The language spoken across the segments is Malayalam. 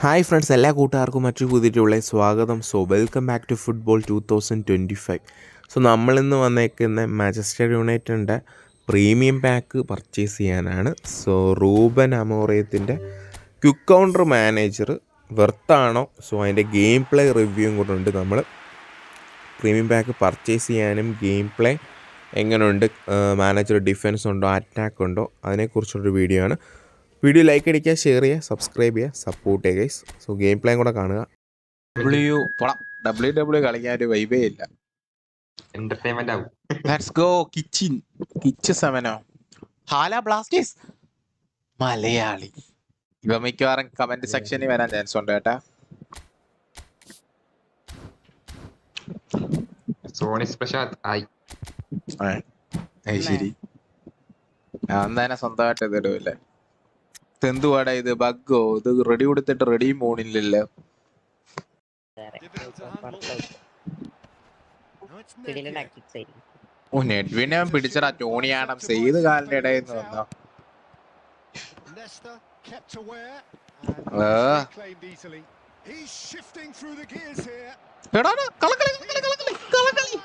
ഹായ് ഫ്രണ്ട്സ് എല്ലാ കൂട്ടുകാർക്കും മറ്റു പുതിയിട്ടുള്ള സ്വാഗതം. So welcome back to football two thousand twenty five so നമ്മളിന്ന് വന്നേക്കുന്ന മാഞ്ചസ്റ്റർ യുണൈറ്റഡിന്റെ പ്രീമിയം പാക്ക് പർച്ചേസ് ചെയ്യാനാണ്. സോ റൂബൻ അമോറിയത്തിന്റെ ക്വിക്ക് കൗണ്ടർ മാനേജർ വെർത്താണോ? സോ അതിന്റെ ഗെയിം പ്ലേ റിവ്യൂവും കൂടെ ഉണ്ട് നമ്മൾ പ്രീമിയം പാക്ക് പർച്ചേസ് ചെയ്യാനും ഗെയിം പ്ലേ എങ്ങനെയുണ്ട് മാനേജർ ഡിഫൻസ് ഉണ്ടോ? അറ്റാക്ക് ഉണ്ടോ? അതിനെക്കുറിച്ചുള്ളൊരു വീഡിയോ ആണ്. വീഡിയോ ലൈക്ക് അടിക്കുക ഷെയർ ചെയ്യുക സബ്സ്ക്രൈബ് ചെയ്യുക സപ്പോർട്ട് ചെയ്യുക ഗൈസ് സോ ഗെയിം പ്ലാൻ കൂടെ കാണുക. ഡബ്ല്യു ഡബ്ല്യു ഡബ്ല്യു കളിക്കാൻ ഒരു വൈബേ ഇല്ല. എന്റർടൈൻമെന്റ് ആവും. ലെറ്റ്സ് ഗോ കിച്ചൻ കിച്ച് സെവനോ ഹാല ബ്ലാസ്റ്റേഴ്സ് മലയാളി. ഇവ മിക്കവാറും കമന്റ് സെക്ഷനിൽ വരാൻ ചാൻസ് ഉണ്ട് കേട്ടാ. സോണി സ്പെഷ്യൽ ആയി ശരി. ഞാൻ തന്നെ സ്വന്തമായിട്ട് ഇത് ഇടുമല്ലേ എന്തുവാടാ ഇത്? ബഗ്ഗോ? ഇത് റെഡി കൊടുത്തിട്ട് റെഡി പോണില്ലല്ലോ ഓ നെഡ്വിനെ പിടിച്ചടാ ടോണിയാണം ചെയ്ത് കാലിന്റെ ഇടയിൽ നിന്ന് വന്നോ. എടാ കളക്കളി കളക്കളി കളക്കളി!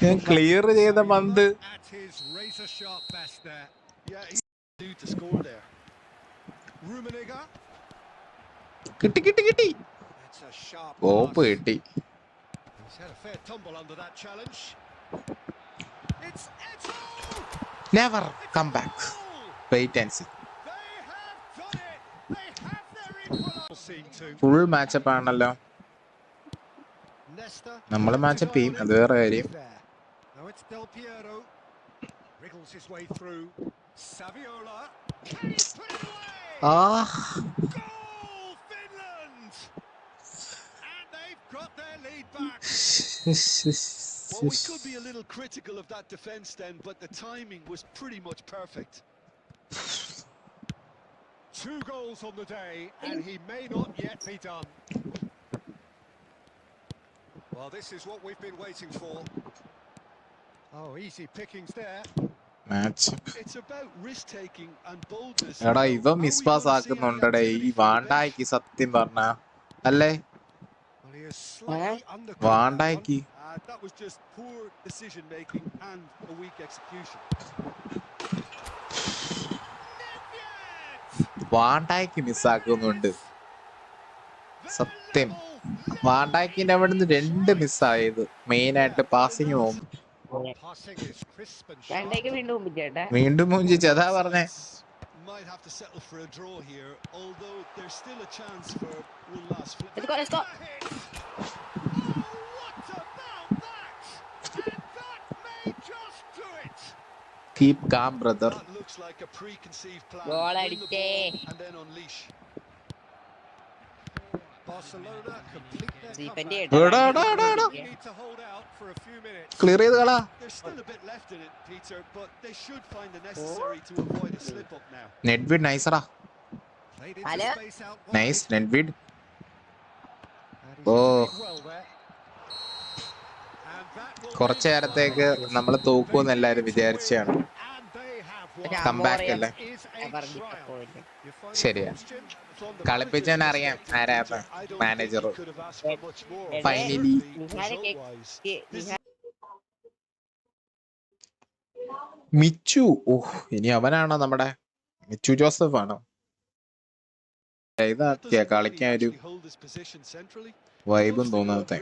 ഞാൻ ക്ലിയർ ചെയ്ത പന്ത്. Sharp best there. Yeah, he's due to score there. Rumeniga. കിട്ടി കിട്ടി കിട്ടി That's a sharp copper pretty. കിട്ടി He's had a fair tumble under that challenge. It's Eto! Never come back back. Wait and see. Full matchup ആണല്ലോ. നമ്മൾ മാച്ചപ്പ് ചെയ്യും അത് വേറെ കാര്യം Wriggles his way through. Saviola. Can he put it away? ആ Goal, Finland! And they've got their lead back. Well, we could be a little critical of that defence then, but the timing was pretty much perfect. Two goals on the day, and he may not yet be done. Well, this is what we've been waiting for. Oh, easy pickings there. എടാ ഇവ മിസ് പാസ് ആക്കുന്നുണ്ടടെ ഈ വാണ്ടായിക്ക് സത്യം പറഞ്ഞ. അല്ലേ? വാണ്ടായിക്ക്. വാണ്ടായിക്ക് മിസ്സാക്കുന്നുണ്ട് സത്യം. വാണ്ടായിക്കിന്റെ അവിടുന്ന് രണ്ട് മിസ്സായത് മെയിൻ ആയിട്ട് പാസിങ് പോകും Passing is crisp and രണ്ടേക്ക് sharp. വീണ്ടും മുമ്പിച്ചേട്ടാ വീണ്ടും മൂഞ്ചി ചെതാ പറഞ്ഞേ Might have to settle for a draw here, although there's still a chance for one last flip. Let's go, let's go. That hit. Oh, what about that? And that may just do it. Keep calm brother That looks like a preconceived plan. Goal Win the അടിച്ചേ. ball and then unleash. Clear ചെയ്ത് കളാഡ് നൈസറാ നൈസ് നെഡ്വിഡ് ഓ കൊറച്ചു നേരത്തേക്ക് നമ്മൾ തൂക്കൂന്ന് എല്ലാരും വിചാരിച്ചാണ് കംബാക്ക് അല്ലേ? ശരിയാ. കളിപ്പിച്ചവൻ അറിയാം ആരാ മാനേജർ മിച്ചു. ഓഹ് ഇനി അവനാണോ നമ്മടെ മിച്ചു ജോസഫ് ആണോ ഇതാക്കിയ കളിക്കാൻ ഒരു വൈബും തോന്നാത്തെ.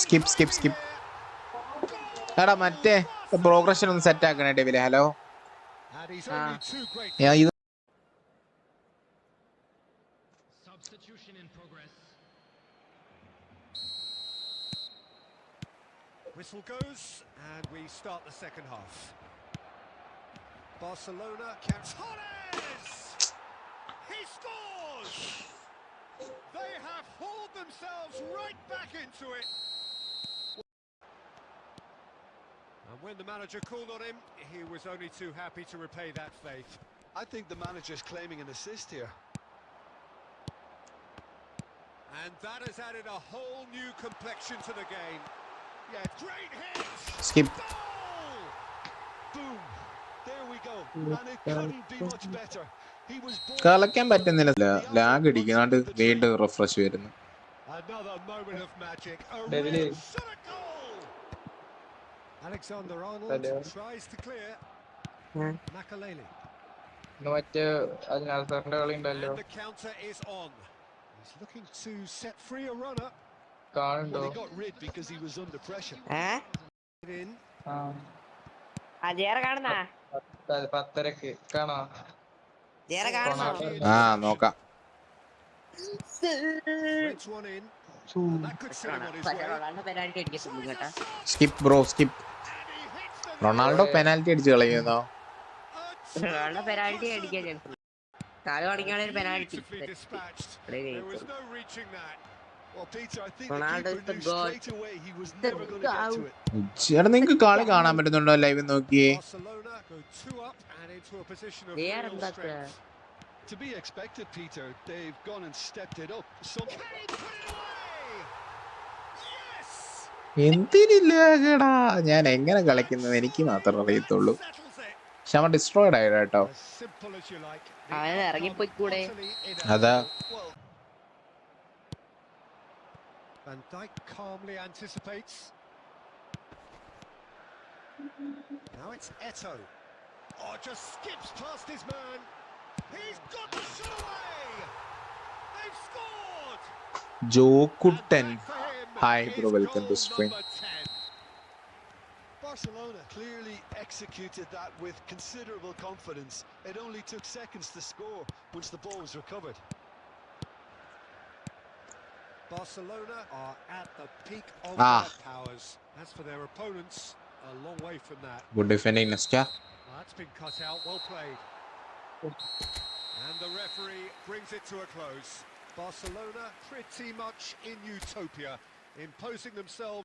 സ്കിപ്പ് സ്കിപ്പ് സ്കിപ്പ് എടാ മറ്റേ പ്രോഗ്രഷൻ ഒന്ന് സെറ്റ് ആക്കണേ ടേബിലെ hello Ah. Yeah, you. Substitution in progress. Whistle goes, and we start the second half. Barcelona counts. Torres! He scores! They have hauled themselves right back into it. when the manager called on him, he was only too happy to repay that faith. I think the manager's claiming an assist here. And that has added a whole new complexion to the game. Yeah, great hit! skip Goal! Boom! There we go. And it couldn't be much better. He was born കളിക്കാൻ പറ്റുന്നില്ല ലാഗ് അടിക്കുന്നാണ്ട് വീണ്ടും റിഫ്രഷ് വരുന്നു Another moment of magic. A David. real shot goal. Alexander Arnold tries to clear. Makaleli. മറ്റേ അതിനകത്തറിന്റെ കളി ഉണ്ടല്ലോ the counter is on. He's looking to set free a runner. കാണുണ്ടോ Well, he got rid because he was under pressure. ഏ In. ആ അജയറെ കാണുന്നാ പത്ത് പത്തരക്ക് കാണാ ആ നോക്കാം സ്കിപ്പ് റൊണാൾഡോ പെനാൽറ്റി അടിച്ചു കളയുന്നോ? റൊണാൾഡോ പെനാൽറ്റി അടിക്കാൻ കാൽ കളിക്കാണെ പെനാൽറ്റി റൊണാൾഡോ എന്തിനില്ലാകടാ ഞാൻ എങ്ങനെ കളിക്കുന്നത് എനിക്ക് മാത്രമേ അറിയത്തുള്ളൂ. പക്ഷെ അവൻ ഡിസ്ട്രോയിഡ് ആയി കേട്ടോ അതാ Well, Van Dijk calmly anticipates. Now it's Eto. Oh, just skips past his man. He's got the shot away. They've scored. ജോക്കുട്ടൻ Hi, bro. Welcome to Spring. Barcelona clearly executed that with considerable confidence. It only took seconds to score once the ball was recovered. Barcelona are at the peak of ah. their powers. As for their opponents, a long way from that. Good defending, Nastia. Well, that's been cut out. Well played. And the referee brings it to a close. Barcelona pretty much in utopia imposing themselves.